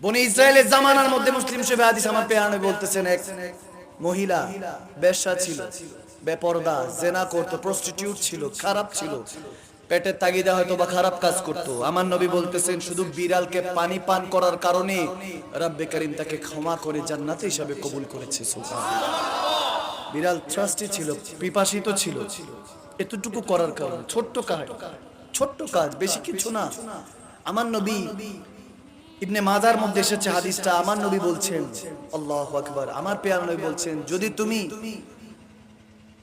বনি ইসরায়েলের জামানার মধ্যে মুসলিম শরীফে হাদিস আমার পেয়ানে বলতেছেন এক মহিলা, বেশ্যা ছিল, বেপরদা, জেনা করতো প্রস্টিটিউট ছিল, খারাপ ছিল। পেটের তাগিদা হয়তো বা খারাপ কাজ করত। আমার নবী বলতেছেন, শুধু বিড়ালকে পানি পান করার কারণে রাব্বে করিম তাকে ক্ষমা করে জান্নাত হিসাবে কবুল করেছে বিড়াল ট্রাস্টি ছিল, পিপাসিত ছিল। এতটুকু করার কারণে, ছোট্ট কাজ ছোট্ট কাজ, বেশি কিছু না। আমার নবী ইবনে মাজার মধ্যে এসেছে হাদিসটা, আমার নবী বলছেন, আল্লাহু আকবার, আমার পেয়ার নবী বলছেন, যদি তুমি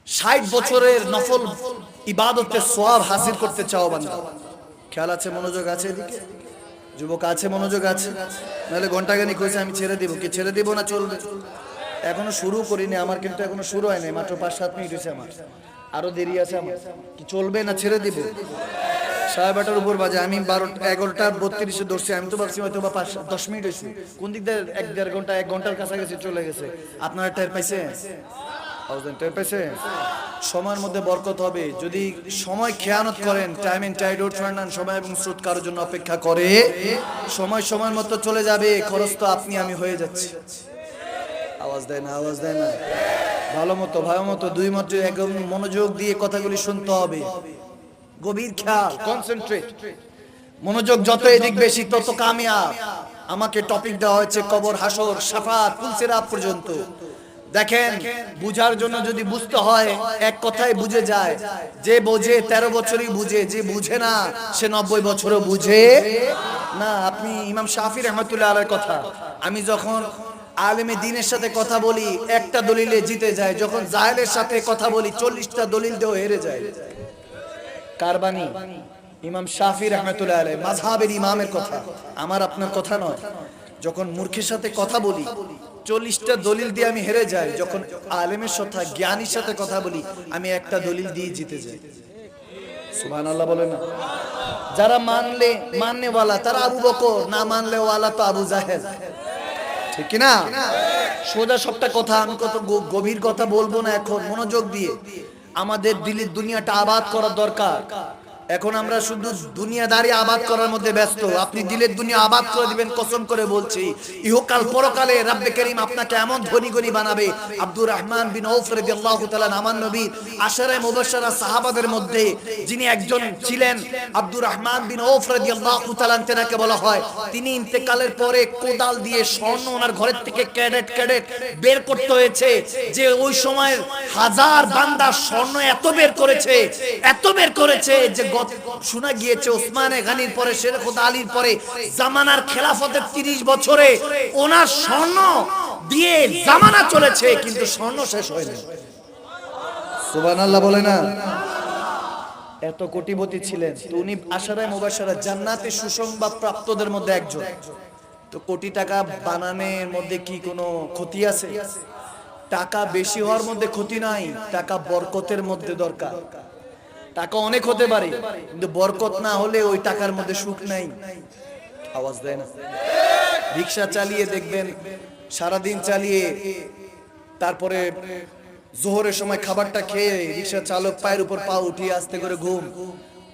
ষাট বছরের নফল ইবাদতের সোয়াব হাসিল করতে চাও বান্দা, খেয়াল আছে, মনোযোগ আছে এদিকে? যুবক আছে, মনোযোগ আছে? নাহলে ঘন্টাখানি কইছে আমি ছেড়ে দিব, কি ছেড়ে দিব না চলবে? এখনও শুরু করিনি, আমার কিন্তু এখনও শুরু হয়নি, মাত্র পাঁচ সাত মিনিট হয়েছে আমার। আরও দেরি আছে আমার, কি চলবে না ছেড়ে দিব? সাড়ে বারোটার উপর বাজে, আমি বারো এগারোটা বত্রিশে ধরছি, আমি তো ভাবছি হয়তো বা পাঁচ দশ মিনিট হয়েছে। কোন দিক দিয়ে এক দেড় ঘণ্টা, এক ঘণ্টার কাছাকাছি চলে গেছে? আপনারা টের পাইছে? পাইছে? সময়ের মধ্যে বরকত হবে। যদি সময় খেয়ানত করেন time and tide wait for none সময় এবং স্রোত কারোর জন্য অপেক্ষা করে, সময় সময় মতো চলে যাবে, খরচ তো আপনি, আমি হয়ে যাচ্ছি। আওয়াজ দেয় না, আওয়াজ দেয় না। ভালো মতো ভালো মতো, দুই মতো একদম মনোযোগ দিয়ে কথাগুলি শুনতে হবে। গভীর খেয়াল। কনসেন্ট্রেট মনোযোগ যত এদিক বেশি তত কামিয়াব। আমাকে টপিক দেওয়া হয়েছে কবর হাসর সাফাত পুলসিরাত পর্যন্ত। দেখেন বুঝার জন্য যদি বুঝতে হয় এক কথায় বুঝে যায়। যে বোঝে তেরো বছরই বুঝে যে বুঝে না সে নব্বই বছরও বুঝে না। আপনি ইমাম শাফি রহমতুল্লাহ আলের কথা। আমি যখন আলেমে দিনের সাথে কথা বলি একটা দলিলে জিতে যায়। যখন জাহেলের সাথে কথা বলি চল্লিশটা দলিল দিয়েও হেরে যায়। কারবানি, ইমাম শাফি রহমতুল্লাহ আলাই মাঝহাবের ইমামের কথা। আমার আপনার কথা নয়। যখন মূর্খের সাথে কথা বলি, চল্লিশটা দলিল দিয়ে আমি হেরে যাই। যখন আলেমের সাথে, জ্ঞানীর সাথে কথা বলি, আমি একটা দলিল দিয়ে জিতে যাই। যারা মানলে, মাননেওয়ালা, তারা আবু বকর, না মানলে ওয়ালা তো আবু জাহেদ ঠিক কি না? সোজা সবটা কথা আমি কত গভীর কথা বলব না এখন, মনোযোগ দিয়ে। আমাদের দিল্লির দুনিয়াটা আবাদ করার দরকার। এখন আমরা শুধু দুনিয়াদারি আবাদ করার মধ্যে ব্যস্ত। আপনি দিলের দুনিয়া আবাদ করে দিবেন, কসম করে বলছি। ইহকাল পরকালে রাব্বে করিম আপনাকে এমন ধনী গনি বানাবে। আব্দুর রহমান বিন ঔফ রাদিয়াল্লাহু তাআলা নামান নবী, আশারায়ে মুবাশশারা সাহাবাদের মধ্যে যিনি একজন ছিলেন, আব্দুর রহমান বিন ঔফ রাদিয়াল্লাহু তাআলা তেনাকে বলা হয়। তিনি ইন্তেকালের পরে কোদাল দিয়ে স্বর্ণ ওনার ঘরের থেকে ক্যাডেট ক্যাডেট বের করতে হয়েছে। যে ওই সময়ের হাজার বান্দা স্বর্ণ এত বের করেছে, এত বের করেছে যে শোনা গিয়েছে ওসমানে গানির পরে শের খোদা আলীর পরে জামানার খেলাফতের তিরিশ বছরে ওনার স্বর্ণ দিয়ে জামানা চলেছে কিন্তু স্বর্ণ শেষ হয়নি। বলে না? এত কোটিপতি ছিলেন উনি আশারায় জান্নাতে সুসংবাদ প্রাপ্তদের মধ্যে একজন। তো কোটি টাকা বানানোর মধ্যে কি কোনো ক্ষতি আছে? টাকা বেশি হওয়ার মধ্যে ক্ষতি নাই টাকা বরকতের মধ্যে দরকার। টাকা অনেক হতে পারে, কিন্তু বরকত না হলে ওই টাকার মধ্যে সুখ নাই। আওয়াজ দেয় না। রিক্সা চালিয়ে দেখবেন, সারাদিন চালিয়ে তারপরে জোহরের সময় খাবারটা খেয়ে রিক্সা চালক পায়ের উপর পা উঠিয়ে আস্তে করে ঘুম।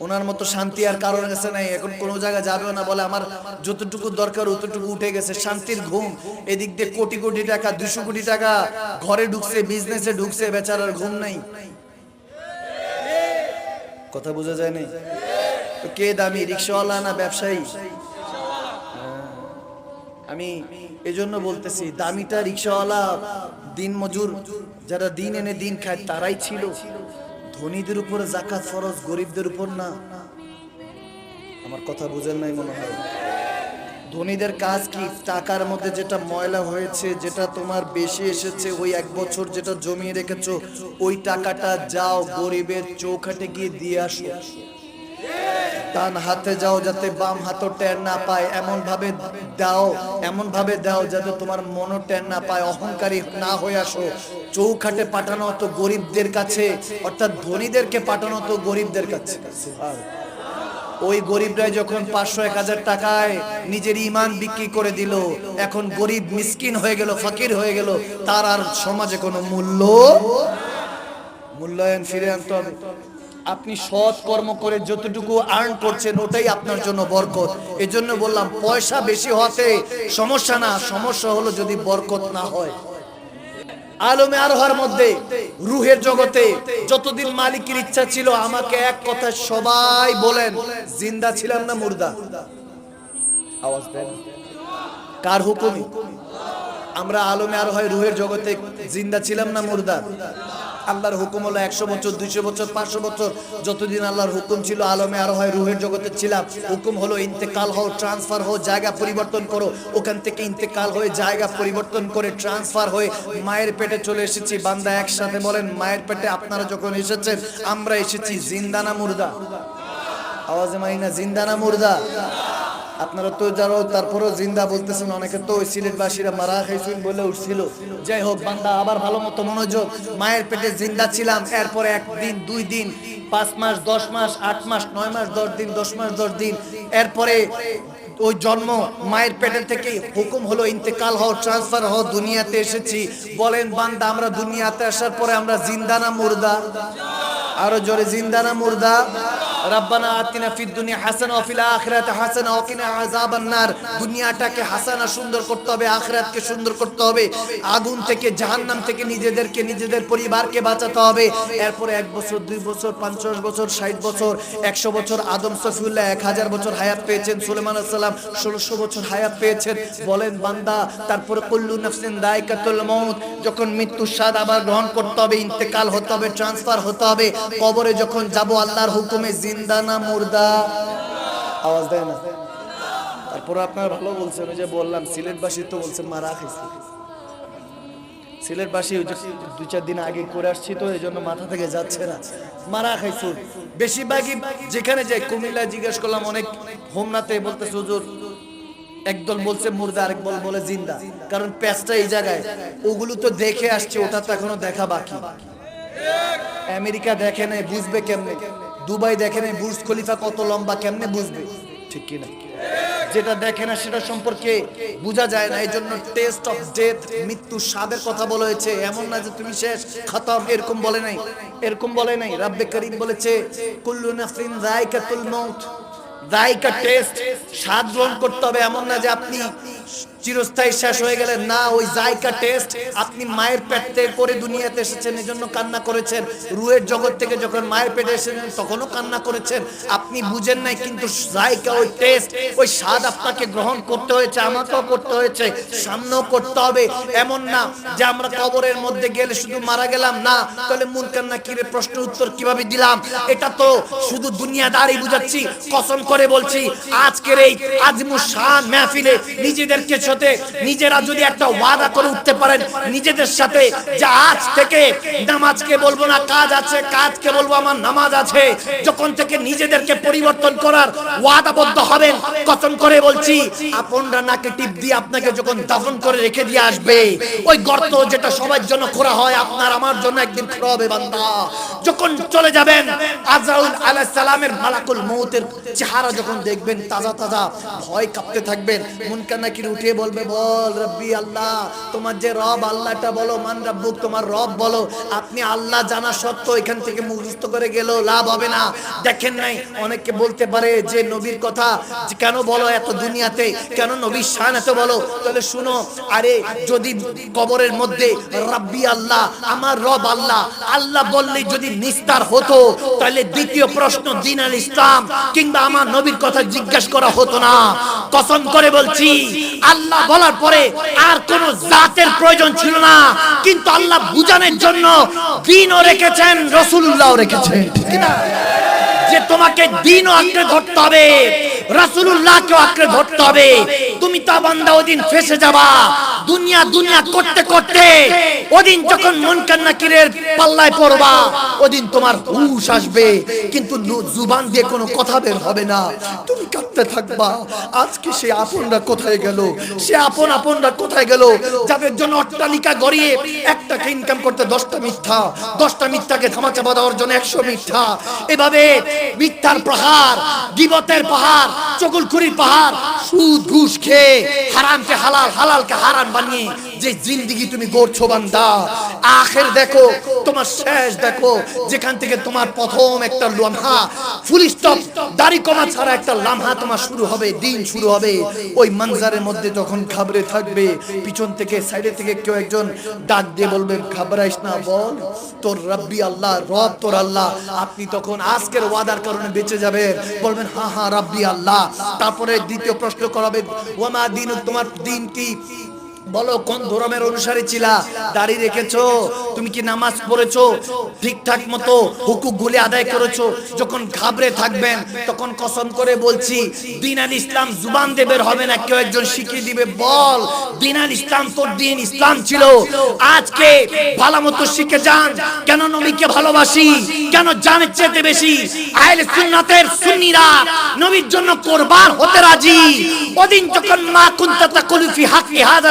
ওনার মতো শান্তি আর কারোর কাছে নাই। এখন কোনো জায়গায় যাবে না বলে, আমার যতটুকু দরকার অতটুকু উঠে গেছে। শান্তির ঘুম। এদিক দিয়ে কোটি কোটি টাকা, দুশো কোটি টাকা ঘরে ঢুকছে বিজনেসে ঢুকছে, বেচারার ঘুম নাই। কথা বোঝা যায় নাই কে দামি, রিক্সাওয়ালা না ব্যবসায়ী? আমি আমি এজন্য বলতেছি, দামিটা রিক্সাওয়ালা, দিন মজুর, যারা দিন এনে দিন খায়, তারাই ছিল। ধনীদের উপর জাকাত ফরজ, গরিবদের উপর না। আমার কথা বুঝেন নাই মনে হয়। ধনীদের কাজ কি? টাকার মধ্যে যেটা ময়লা হয়েছে, যেটা তোমার বেশি এসেছে, ওই এক বছর যেটা জমিয়ে রেখেছো, ওই টাকাটা যাও গরিবের চৌখাটে গিয়ে দিয়ে আসো। ডান হাতে যাও যাতে বাম হাতও টের না পায়। এমন ভাবে দাও এমন ভাবে দাও যাতে তোমার মনও টের না পায়। অহংকারী না হয়ে আসো। চৌখাটে পাঠানো হতো গরিবদের কাছে, অর্থাৎ ধনীদেরকে পাঠানো হতো গরিবদের কাছে। ওই গরিবরাই যখন পাঁচশো, এক হাজার টাকায় নিজের ইমান বিক্রি করে দিল, এখন গরিব মিসকিন হয়ে গেল, ফকির হয়ে গেল, তার আর সমাজে কোনো মূল্য মূল্যায়ন ফিরে আনতে হবে। আপনি সৎ কর্ম করে যতটুকু আর্ন করছেন, ওটাই আপনার জন্য বরকত। এজন্য বললাম, পয়সা বেশি হতে সমস্যা না, সমস্যা হলো যদি বরকত না হয়। আলমে আরোহার মধ্যে, রুহের জগতে যতদিন মালিকের ইচ্ছা ছিল, আমাকে এক কথা সবাই বলেন, জিন্দা ছিলাম না মুর্দা? আওয়াজ দেন। কার হুকুমি? আমরা আলমে আর হয় রুহের জগতে জিন্দা ছিলাম না মুর্দা? আল্লাহর হুকুম হলো একশো বছর, দুইশো বছর, পাঁচশো বছর। যতদিন আল্লাহর হুকুম ছিল, আলমে আর হয় রুহের জগতে ছিলাম। হুকুম হলো ইন্তেকাল হও, ট্রান্সফার হও, জায়গা পরিবর্তন করো। ওখান থেকে ইন্তেকাল হয়ে জায়গা পরিবর্তন করে ট্রান্সফার হয়ে মায়ের পেটে চলে এসেছি। বান্দা একসাথে বলেন, মায়ের পেটে আপনারা যখন এসেছেন, আমরা এসেছি জিন্দানা মুর্দা? আওয়াজে মাইনা জিন্দানা মুর্দা? আপনারা তো যারা তারপরেও জিন্দা বলতেছেন, অনেকে তো ওই সিলেটবাসীরা মারা খাইছেন বলে উঠছিল। যাই হোক, বান্দা আবার ভালো মতো মনোযোগ। মায়ের পেটে জিন্দা ছিলাম, এরপরে একদিন, দুই দিন, পাঁচ মাস, দশ মাস, আট মাস, নয় মাস, দশ দিন, দশ মাস, দশ দিন, এরপরে ওই জন্ম মায়ের পেটের থেকে হুকুম হলো, ইন্তেকাল হও ট্রান্সফার হও দুনিয়াতে এসেছি। বলেন, বান্দা, আমরা দুনিয়াতে আসার পরে আমরা জিন্দা না মুর্দা? আরও জোরে, জিন্দা না মুর্দা? রব্বানা আতিনা ফিদ দুনিয়া হাসানা ওয়া ফিল আখিরাতি হাসানা ওয়া কিনা আযাবান নার দুনিয়াটাকে হাসানা সুন্দর করতে হবে, আখিরাতকে সুন্দর করতে হবে। আগুন থেকে, জাহান্নাম থেকে নিজেদেরকে, নিজেদের পরিবারকে বাঁচাতে হবে। এরপরে এক বছর, দুই বছর পঞ্চাশ বছর, ষাট বছর, একশো বছর, আদম সফিউল্লাহ এক হাজার বছর হায়াত পেয়েছেন সুলেমান সাল্লাম ষোলোশো বছর হায়াত পেয়েছেন। বলেন, বান্দা, তারপরে কল্লু নাফসিন দায়কাতুল মউত, যখন মৃত্যুর স্বাদ আবার গ্রহণ করতে হবে, ইন্তেকাল হতে হবে, ট্রান্সফার হতে হবে, কবরে যখন যাব, আল্লাহর হুকুমে জিন্দা না মুর্দা? আওয়াজ দেয় না। তারপরে আপনার ভালো বলছেন, ওই যে বললাম, সিলেটবাসী তো বলছেন মারা খাইছে সিলেটবাসী চার দিন আগে করে আসছি তো, এই জন্য মাথা থেকে যাচ্ছে না। মারা বেশিরভাগই যেখানে যাই কুমিল্লায় জিজ্ঞেস করলাম, অনেক হোমনাতে বলতেছে, হুজুর, একদল বলছে মুর্দা, আরেক বল বলে জিন্দা। কারণ প্যাচটা এই জায়গায়, ওগুলো তো দেখে আসছে, ওটা তো এখনও দেখা বাকি। আমেরিকা দেখে নাই, বুঝবে কেমনে? দুবাই দেখে নাই বুর্জ খলিফা কত লম্বা কেমনে বুঝবে? ঠিক কি না যেটা দেখে না সেটা সম্পর্কে বোঝা যায় না। এই জন্য টেস্ট অফ ডেথ মৃত্যু স্বাদের কথা বলা হয়েছে। এমন না যে তুমি শেষ। খতম এরকম বলে নাই। এরকম বলে নাই। রাব্বে করিম বলেছে কুল্লু নাফসিন যায়কাতুল মাউত। যায়কা টেস্ট স্বাদ গ্রহণ করতে হবে। এমন না যে আপনি চিরস্থায়ী শেষ হয়ে গেলেন না, ওই জায়কা টেস্ট আপনি মায়ের পেট থেকে করে দুনিয়াতে এসেছেন এই জন্য কান্না করেছেন। রুয়ের জগৎ থেকে যখন মায়ের পেটে এসেছেন, তখনও কান্না করেছেন। আপনি বুঝেন নাই, কিন্তু জায়কা ওই টেস্ট ওই স্বাদ আপনাকে গ্রহণ করতে হয়েছে, আমাকেও করতে হয়েছে, সামনেও করতে হবে। এমন না যে আমরা কবরের মধ্যে গেলে শুধু মারা গেলাম, না। তাহলে মূল কান্না কিরে প্রশ্ন উত্তর কীভাবে দিলাম? এটা তো শুধু দুনিয়াদারি বুঝাচ্ছি, কসম করে বলছি, আজকের এই আজমু শান মেহফিলে নিজেদেরকে সাথে নিজেরা যদি একটা ওয়াদা করে উঠতে পারেন, নিজেদের সাথে যে আজ থেকে নামাজকে বলব না, কাজ আছে, কাজকে বলব, আমার নামাজ আছে। যখন থেকে নিজেদেরকে পরিবর্তন করার ওয়াদাবদ্ধ হবেন কসম করে বলছি, আপনরা নাকে টিপ দিয়ে আপনাকে যখন দাফন করে রেখে দিয়ে আসবে, ওই গর্ত যেটা সবার জন্য খোঁড়া হয়, আপনার আমার জন্য একদিন খোঁড়া হবে বান্দা। যখন চলে যাবেন, আজরাউল আলাইহিস সালামের মালাকুল মউতের চেহারা যখন দেখবেন, তাজা তাজা, ভয় কাঁপতে থাকবেন, মুনকার নাকির উঠে বলবে, বল রব্বি আল্লাহ, তোমার যে রব আল্লাহটা বলো, মান রব্বুক, তোমার রব বলো, আপনি আল্লাহ জানা সত্ত্বেও এখান থেকে মুখস্থ করে গেল লাভ হবে না। দেখেন নাই, অনেকে বলতে পারে যে নবীর কথা কেন বলো এত দুনিয়াতে, কেন নবীর শান এত বলো? তাহলে শুনো, আরে যদি কবরের মধ্যে রাব্বি আল্লাহ, আমার রব আল্লাহ আল্লাহ বললে যদি নিস্তার হতো, তাহলে দ্বিতীয় প্রশ্ন দিন আল ইসলাম কিংবা আমার নবীর কথা জিজ্ঞাসা করা হতো না। কসম করে বলছি, আল্লাহ বলার পরে আর কোন জাতের প্রয়োজন ছিল না। কিন্তু আল্লাহ বুঝানোর জন্য দিনও রেখেছেন রসুল্লাহ রেখেছেন। ঠিক না যে তোমাকে দিনও আঁকড়ে ধরতে হবে, রাসূলুল্লাহকেও আঁকড়ে ধরতে হবে। তুমি তা বান্দা, ওদিন ফেসে যাবা। দুনিয়া দুনিয়া করতে করতে ওদিন যখন মন কান্নাকিরের পাল্লায় পড়বা, ওদিন তোমার হুশ আসবে। কিন্তু জুবান দিয়ে কোনো কথা বের হবে না। তুমি কাঁদতে থাকবা। আজকে সে আপনরা কোথায় গেল? সে আপন আপনরা কোথায় গেল? যাদের জন্য অট্টালিকা গড়িয়ে এক টাকা ইনকাম করতে দশটা মিথ্যা, দশটা মিথ্যাকে ধামাচাপা দেওয়ার জন্য একশো মিথ্যা। এভাবে মিথ্যার পাহাড়, গিবতের পাহাড়, চকুলখুরির পাহাড়, সুদ, ঘুষ খেয়ে হারামকে হালাল, হালালকে হারাম বানিয়ে যে জিন্দিগি তুমি গড়ছো বান্দা। আখের দেখো, তোমার শেষ দেখো, যেখান থেকে তোমার প্রথম একটা লামহা ফুল স্টপ দাড়ি কমা ছাড়া একটা লামহা তোমার শুরু হবে, দিন শুরু হবে। ওই মানজারের মধ্যে যখন খাবরে থাকবে, পিছন থেকে, সাইডে থেকে কেউ একজন ডাক দিয়ে বলবে, ঘাবড়াইস না বল, তোর রব্বি আল্লাহ, রব তোর আল্লাহ। আপনি তখন আজকের ওয়াদার কারণে বেঁচে যাবে। বলবেন, হা হা, রাব্বি আল্লাহ। তারপরে দ্বিতীয় প্রশ্ন করাবে মা দিন তোমার দিন কি? বলো, কোন ধর্মের অনুসারী ছিলা? দাড়ি রেখেছো? তুমি কি নামাজ পড়েছো? ঠিকঠাক মতো হুকুক গুলি আদায় করেছ? যখন ঘাবড়ে থাকবেন, তখন কসম করে বলছি, দিন আল ইসলাম জুবান দেবের হবে না, কেউ একজন শিখিয়ে দিবে, বল, দিন আল ইসলাম তোর দিন ইসলাম ছিল। আজকে ভালো মতো শিখে যান। কেন নবীকে ভালোবাসি? কেন জানের চেতে বেশি? আহলে সুন্নাতের সুন্নিরা নবীর জন্য কোরবান হতে রাজি। ওদিন যখন মা কুনতা তাকুলু ফি হাক্কি, হাদা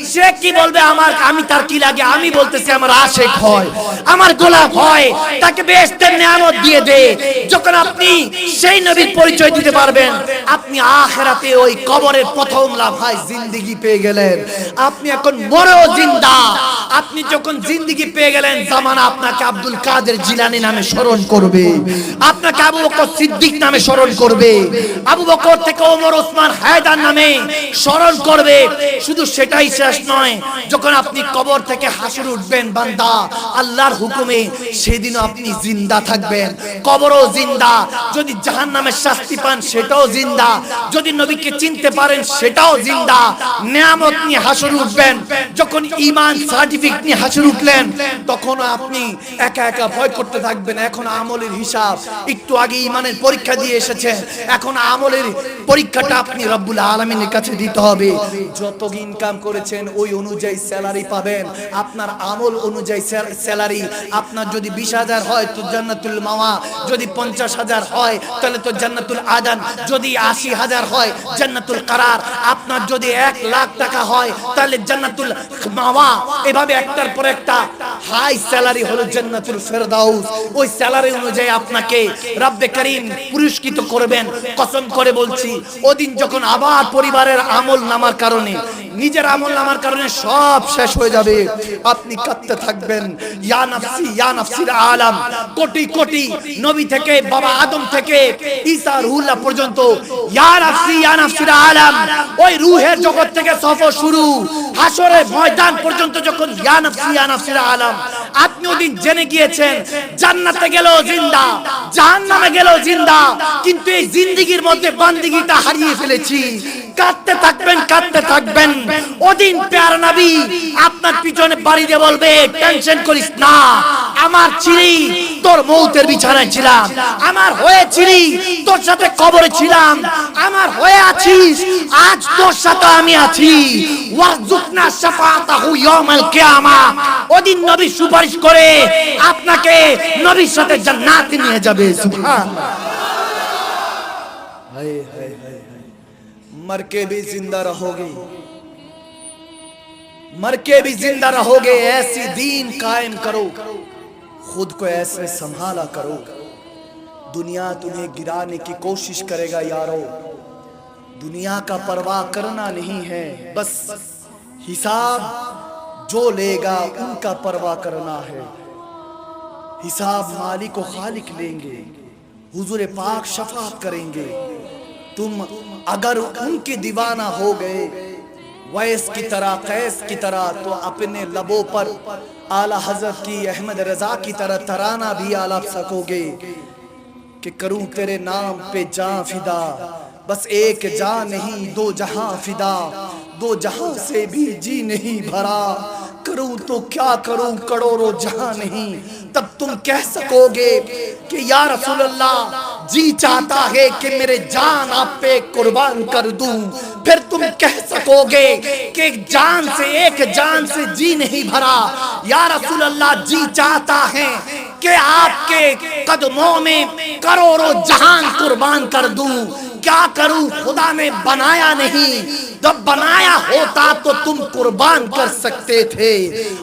সে কি বলবে আমার? আমি তার কি লাগে? আমি বলতেছি আমার আশেক হয়, আমার গোলাপ হয়, তাকে বেহেশতের নিয়ামত দিয়ে দে। যখন আপনি সেই নবীর পরিচয় দিতে পারবেন, আপনি আখেরাতে ওই কবরের প্রথম লাভায় জিন্দেগি পেয়ে গেলেন। আপনি এখন মরেও জিন্দা। আপনি যখন জিন্দেগি পেয়ে গেলেন, জামানা আপনাকে আব্দুল কাদের জিলানি নামে স্মরণ করবে। আপনাকে আবু বকর সিদ্দিক নামে স্মরণ করবে। আবু বকর থেকে ওমর ওসমান হায়দার নামে স্মরণ করবে। শুধু সেটাই শেষ নয়। যখন আপনি কবর থেকে হাসুর উঠবেন, বান্দা, আল্লাহর হুকুমে সেদিনও আপনি জিন্দা থাকবেন। কবরও জিন্দা। যদি জাহান নামের শাস্তি পান, সেটাও জিন্দা। যদি নবীকে চিনতে পারেন, সেটাও জিন্দা। নিয়ামত নিয়ে হাসুর উঠবেন। যখন ইমান সার্টিফিকেট নিয়ে হাসুর উঠলেন তখন আপনি একা একা ভয় করতে থাকবেন। এখন আমলের হিসাব একটু আগে ইমানের পরীক্ষা দিয়ে এসেছেন। এখন আমলের পরীক্ষাটা আপনি রব্বুল আলমিনের কাছে দিতে হবে। যত ইনকাম করেছেন ওই অনুযায়ী স্যালারি পাবেন। আপনার আমল অনুযায়ী স্যালারি আপনার যদি বিশ হাজার হয়, তো জান্নাতুল মাওয়া। যদি পঞ্চাশ হাজার হয়, তাহলে তো জান্নাতুল আদান। যদি আশি হাজার হয়, জান্নাতুল কারার। আপনার যদি এক লাখ টাকা হয়, তাহলে জান্নাতুল মাওয়া। এভাবে একটার পর একটা হাই স্যালারি হলো জান্নাতুল ফেরদাউস। ওই স্যালারি অনুযায়ী আপনাকে রব্বে করিম পুরস্কৃত করবেন। কসম করে বলছি, ওদিন যখন আবার পরিবারের আমল নামার কারণে, নিজের আমল নামার কারণে সব শেষ হয়ে যাবে। আপনি কাঁদতে থাকবেন। ইয়া নাফসি, ইয়া নাফসির আলাম। কোটি কোটি নবী থেকে, বাবা আদম থেকে, ঈসা রুহুল্লাহ পর্যন্ত। ইয়া নাফসি, ইয়া নাফসির আলাম। ওই রুহের জগৎ থেকে সফর শুরু। হাসরের ময়দান পর্যন্ত যখন, ইয়া নাফসি, ইয়া নাফসির আলাম। আপনি ওদিন জেনে গিয়েছেন, জান্নাতে গেলেও জিন্দা, জাহান্নামে গেলেও জিন্দা, কিন্তু এই জিন্দিগির মধ্যে বান্দিগিটা হারিয়ে ফেলেছি। কাঁদতে থাকবেন কাঁদতে থাকবেন। ওদিন প্যার নাবি, আপনার পিছনে বাড়ি দিয়ে বলবে টেনশন করিস না আমার ছিলি তোর মৌতের বিছানায় ছিলাম আমার হয়েছিলি তোর সাথে কবরে ছিলাম আমার হয়ে আছিস আজ তোর সাথে আমি আছি ওয়ারজুকনা শাফাতাহু ইয়াউমাল কিয়ামা ওদিন নবী সুপারিশ করে আপনাকে নবীর সাথে জান্নাতে নিয়ে যাবে সুবহানাল্লাহ हाय हाय हाय हाय मर के भी जिंदा रहोगे मर के भी जिंदा रहोगे ऐसी दीन कायम करो خود کو ایسے سنبھالا کرو۔ دنیا تمہیں گرانے کی کوشش کرے گا یارو۔ دنیا کا پرواہ کرنا نہیں ہے، بس حساب جو لے گا ان کا پرواہ کرنا ہے۔ حساب مالک و خالق لیں گے، حضور پاک شفاعت کریں گے۔ تم اگر ان کے دیوانہ ہو گئے ویس کی طرح، قیس کی طرح تو اپنے لبوں پر اعلی حضرت کی احمد رضا کی طرح ترانہ بھی آلہ سکو گے کہ کروں تیرے نام پہ جان فدا۔ بس ایک جان نہیں، دو جہاں فدا۔ دو جہاں سے بھی جی نہیں بھرا۔ کروں تو کیا کروں، کروڑوں جہاں نہیں۔ تب تم کہہ سکو گے کہ یا رسول اللہ جی چاہتا ہے کہ میرے جان آپ پہ قربان کر دوں۔ پھر تم کہہ سکو گے کہ جان سے ایک جان سے جی نہیں بھرا۔ یا رسول اللہ جی چاہتا ہے کہ آپ کے قدموں میں کروڑوں جہان قربان کر دوں۔ کیا کروں؟ خدا نے بنایا نہیں۔ جب بنایا ہوتا تو تم قربان کر سکتے تھے۔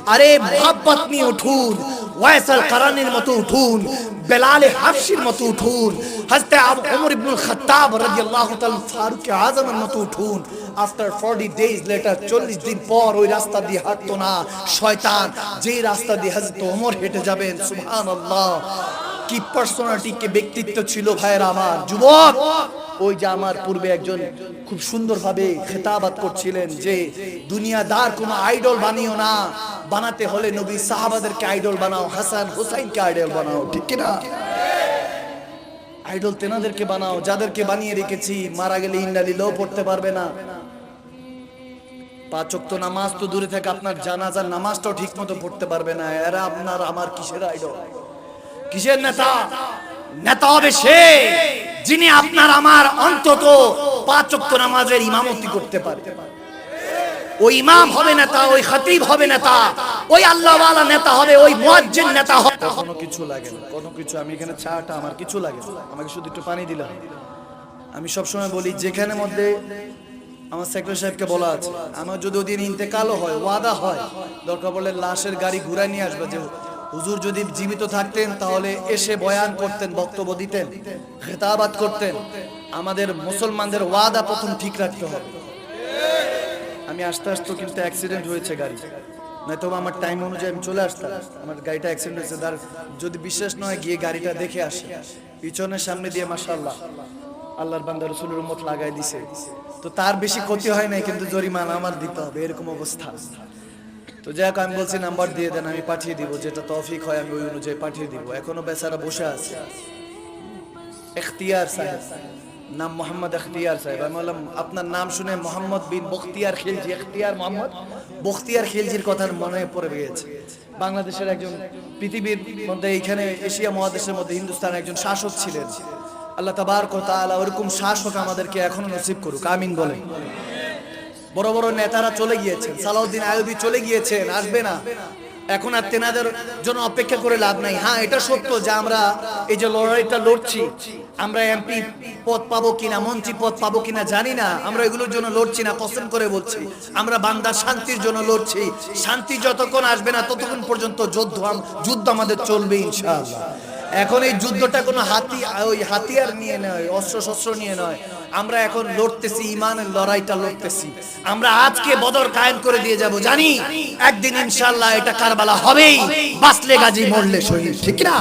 ارے محبت نہیں اٹھون، ویسل قرن المتوٹون বেলালে হাফসির মতো উঠুন। হজরত আবু ওমর ইবনুল খাত্তাব রাদিয়াল্লাহু তাআলা ফারুক আযমের মতো উঠুন। আফটার 40 ডেজ লেটার 40 দিন পর ওই রাস্তা দিয়ে হাঁটতো না। শয়তান যেই রাস্তা দিয়ে হযরত ওমর হেঁটে যাবেন, সুবহানাল্লাহ। কি পার্সোনালিটি কি ব্যক্তিত্ব ছিল ভাইয়ের আমার। যুবক, ওই যে আমার পূর্বে একজন খুব সুন্দরভাবে খেতাবাত করছিলেন যে, দুনিয়াদার কোনো আইডল বানিও না। বানাতে হলে নবী সাহাবাদেরকে আইডল বানাও, হাসান হুসাইনকে আইডল বানাও, ঠিক কি না আইডল তেনাদেরকে বানাও, যাদেরকে বানিয়ে রেখেছি, মারা গেলে ইন্ডালিলেও পড়তে পারবে না। পাঁচ ওয়াক্ত নামাজ তো দূরে থেকে, আপনার জানাজার নামাজটাও ঠিক মতো পড়তে পারবে না। এরা আপনার, আমার কিসের আইডল? কিসের নেতা? নেতা হবে সে যিনি আপনার, আমার অন্তত পাঁচ ওয়াক্ত নামাজের ইমামতি করতে পারে। ওই ইমাম হবে নেতা, ওই খতিব হবে নেতা। ওই আল্লাহওয়ালা নেতা হবে, ওই মুয়াজ্জিন নেতা হবে। কোনো কিছু লাগে না। কোনো কিছু, আমি এখানে চাটা, আমার কিছু লাগে না। আমাকে শুধু একটু পানি দিলাম আমি সবসময় বলি, যেখানে মধ্যে আমার সেক্রেটারি সাহেবকে বলা আছে, আমার যদি ওদিন ইন্তেকালও হয়, ওয়াদা হয়, দরকার পড়লে লাশের গাড়ি ঘুরায় নিয়ে আসবে, যে হুজুর যদি জীবিত থাকতেন, তাহলে এসে বয়ান করতেন, বক্তব্য দিতেন খেতাবাদ করতেন। আমাদের মুসলমানদের ওয়াদা প্রথম ঠিক রাখতে হবে। আমি আস্তে আস্তে কিন্তু অ্যাক্সিডেন্ট হয়েছে গাড়ি নয়তো আমার টাইম অনুযায়ী আমি চলে আসতাম। আমার গাড়িটা অ্যাক্সিডেন্ট হয়েছে, তার যদি বিশ্বাস নয় গিয়ে গাড়িটা দেখে আসে। পিছনের সামনে দিয়ে মাসাল্লাহ আল্লাহর বান্দা রসুলের মত লাগাই দিছে। তো তার বেশি ক্ষতি হয় নাই, কিন্তু জরিমানা আমার দিতে হবে, এরকম অবস্থা। তো যাই আমি বলছি নাম্বার দিয়ে দেন, আমি পাঠিয়ে দিব, যেটা তৌফিক হয় আমি ওই অনুযায়ী পাঠিয়ে দিব। এখনও বেচারা বসে আছে। এখতিয়ার সাহেব। নাম মোহাম্মদ এখতিয়ার সাহেব। আমি বললাম, আপনার নাম শুনে মোহাম্মদ বিন বখতিয়ার খিলজি, এখতিয়ার মোহাম্মদ বখতিয়ার খিলজির কথা মনে পড়ে গিয়েছে। বাংলাদেশের একজন পৃথিবীর মধ্যে এইখানে এশিয়া মহাদেশের মধ্যে হিন্দুস্তান একজন শাসক ছিলেন। আল্লাহ তাবার কথা আল্লাহ ওরকম শাসক আমাদেরকে এখনও নসিব করুক, আমিন বলেন। বড় বড় নেতারা চলে গিয়েছেন, সালাউদ্দিন আয়ুবী চলে গিয়েছেন, আসবে না। এখন আর তেনাদের জন্য অপেক্ষা করে লাভ নাই। হ্যাঁ এটা সত্য যে আমরা এই যে লড়াইটা লড়ছি আমরা এমপি পদ পাবো কিনা, মন্ত্রী পদ পাবো কিনা জানি না। আমরা এগুলোর জন্য লড়ছি না পছন্দ করে বলছি। আমরা বান্দার শান্তির জন্য লড়ছি। শান্তি যতক্ষণ আসবে না ততক্ষণ পর্যন্ত যুদ্ধ যুদ্ধ আমাদের চলবে, ইনশাআল্লাহ। এখন এই যুদ্ধটা কোনো হাতি ওই হাতিয়ার নিয়ে নয় অস্ত্র শস্ত্র নিয়ে নয়। আমরা এখন লড়তেছি, ইমানের লড়াইটা লড়তেছি। আমরা আজকে বদর কায়েম করে দিয়ে যাব, জানি? একদিন ইনশাআল্লাহ এটা কারবালা হবেই। বাঁচলে গাজী, মরলে শহীদ, ঠিক না?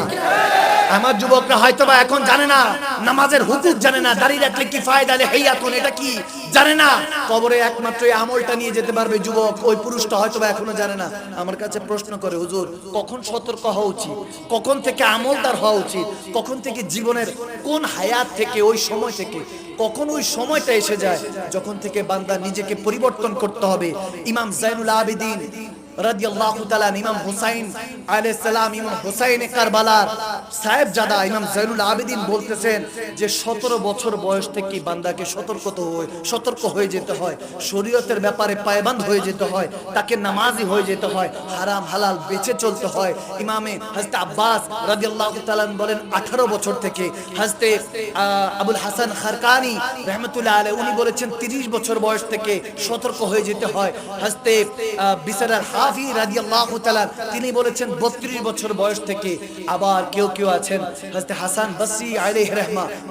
আমার যুবকরা হয়তো বা এখন জানে না, নামাজের হুকুক জানে না, দাঁড়িয়ে রাখলে কি ফায়দা হেয়াতুন এটা কি? জানে না। কবরে একমাত্র আমলটা নিয়ে যেতে পারবে যুবক, ওই পুরুষটা হয়তো বা এখনও জানে না। আমার কাছে প্রশ্ন করে, হুজুর, কখন সতর্ক হওয়া উচিত? কখন থেকে আমলদার হওয়া উচিত? কখন থেকে জীবনের কোন হায়াত থেকে, ওই সময় থেকে? কখন ওই সময়টা এসে যায়? যখন থেকে বান্দা নিজেকে পরিবর্তন করতে হবে। ইমাম জাইনুল আবেদিন রাদিয়াল্লাহু তাআলা ইমাম হুসাইন আলাইহিস সালাম, ইমাম হুসাইন কারবালার সাহেবজাদা ইমাম জাইনুল আবেদিন বলতেছেন যে 17 বছর বয়স থেকে বান্দাকে সতর্ক হয়ে যেতে হয় তাকে নামাজি হয়ে যেতে হয়, হারাম, হালাল বেঁচে চলতে হয়। ইমামে হযরত আব্বাস রাদিয়াল্লাহু তাআলা বলেন 18 বছর থেকে হযরতে আবুল হাসান খারকানি রহমতুল্লাহ আলাইহি, উনি বলেছেন 30 বছর বয়স থেকে সতর্ক হয়ে যেতে হয়। হযরতে বিসারার হাফি রাদিয়াল্লাহু তাআলা, তিনি বলেছেন 32 বছর বয়স থেকে আবার কেউ কেউ আছেন। হাসান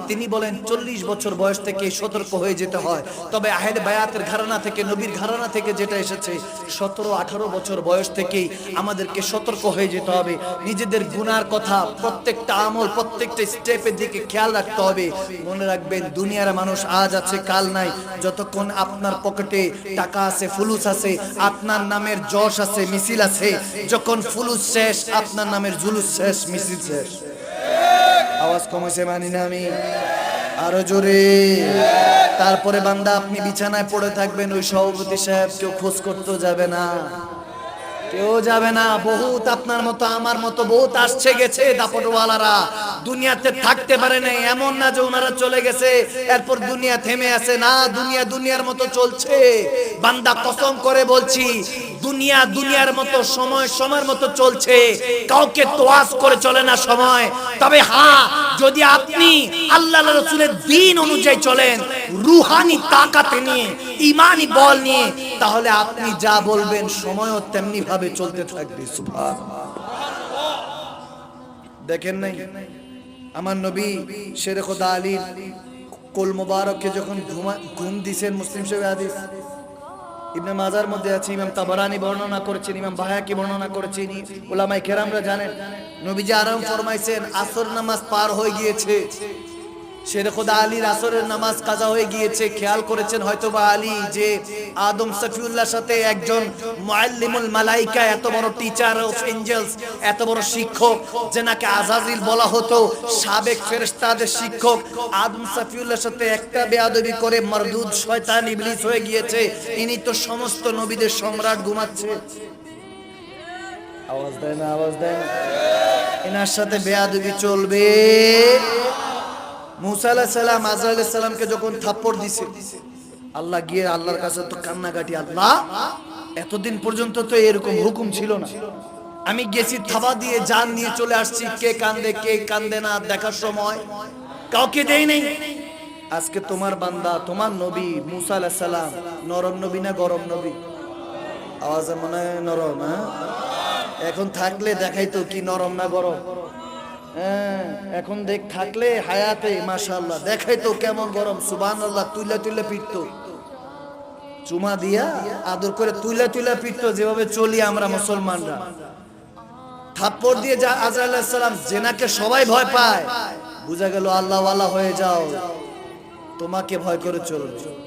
তিনি বলেন 40 বছর বয়স থেকে সতর্ক হয়ে যেতে হয়। তবে বায়াতের ঘরানা থেকে, নবীর ঘরানা থেকে যেটা এসেছে 17 18 বছর বয়স থেকেই আমাদেরকে সতর্ক হয়ে যেতে হবে। নিজেদের গুনার কথা প্রত্যেকটা আমল, প্রত্যেকটা স্টেপের দিকে খেয়াল রাখতে হবে। মনে রাখবেন, দুনিয়ার মানুষ আজ আছে, কাল নাই। যতক্ষণ আপনার পকেটে টাকা আছে, ফুলুস আছে, আপনার নামের যশ আছে মিছিল আছে, যখন ফুলুস শেষ, আপনার নামের জুলুস শেষ, মিছিল শেষ। আওয়াজ কমেছে, মানি না আমি। আরও জোরে। তারপরে বান্দা, আপনি বিছানায় পড়ে থাকবেন, ওই সভাপতি সাহেব কেউ খোঁজ করতেও যাবে না। কেউ যাবে না। বহুত আপনার মতো, আমার মতো, বহুত আসছে, গেছে দাপটওয়ালারা। দুনিয়াতে থাকতে পারে না এমন না যে ওনারা চলে গেছে, এরপর দুনিয়া থেমে আছে। না, দুনিয়া দুনিয়ার মতো চলছে। বান্দা কসম করে বলছি দুনিয়া দুনিয়ার মতো, সময় সময়ের মতো চলছে। কাউকে তোয়াজ করে চলে না সময়। তবে হ্যাঁ যদি আপনি আল্লাহ রসুলের দিন অনুযায়ী চলেন, রুহানি তাকাতে নিয়ে, ইমানি বল নিয়ে, তাহলে আপনি যা বলবেন, সময়ও তেমনি ভাবে চলতে থাকবে। দেখেন নাই? আমার নবী শেরে খোদা আলীর কোল মোবারককে যখন ঘুমা দিছেন মুসলিম শরীফ হাদিস ইবনে মাজার মধ্যে আছে, ইমাম তাবারানি বর্ণনা করেছেন, ইমাম বাহাকি বর্ণনা করেছেন ওলামাই কেরামরা জানেন, নবীজি আরাম ফরমাইছেন, আসর নামাজ পার হয়ে গিয়েছে। শেরে খোদা আলীর আসরের নামাজ কাজা হয়ে গিয়েছে। খেয়াল করেছেন হয়তো বা আলী যে আদম সফিউল্লাহর সাথে একজন মুআল্লিমুল মালাইকা, এত বড় টিচার অফ এঞ্জেলস এত বড় শিক্ষক, যেনাকে আজাজিল বলা হতো, সাবেক ফেরেশতাদের শিক্ষক। আদম সফিউল্লাহর সাথে একটা বেয়াদবি করে মরদুদ শয়তান ইবলিস হয়ে গিয়েছে। ইনি তো সমস্ত নবীদের সম্রাট ঘুমাচ্ছে। আওয়াজ দেয় না, আওয়াজ দেয় না। এনার সাথে বেয়াদবি চলবে। মুসা আলাহ সালাম, আজরা আলাহ যখন থাপ্পড় দিছে, আল্লাহ গিয়ে আল্লাহর কাছে তো কান্নাকাটি, আল্লাহ, এতদিন পর্যন্ত তো এরকম হুকুম ছিল না। আমি গেছি থাবা দিয়ে যান নিয়ে চলে আসছি, কে কান্দে কে কান্দে না, দেখার সময় কাউকে দেই নেই। আজকে তোমার বান্দা, তোমার নবী, মুসা আলাহ সালাম, নরম নবী না গরম নবী? আওয়াজে মনে নরম হ্যাঁ? এখন থাকলে দেখাই তো কি নরম না গরম। হ্যাঁ এখন দেখ, থাকলে হায়াতে, মাশাআল্লাহ। দেখাই তো কেমন গরম, সুবহানাল্লাহ, তুইলা তুইলা পিটতো। চুমা দিয়া আদর করে তুইলা তুইলা পিটতো, যেভাবে চলি আমরা মুসলমানরা। থাপ্পড় দিয়ে যা আলাইহিস সালাম, জেনাকে সবাই ভয় পায়। বুঝা গেল আল্লাহ ওয়ালা হয়ে যাও। তোমাকে ভয় করে চলবে।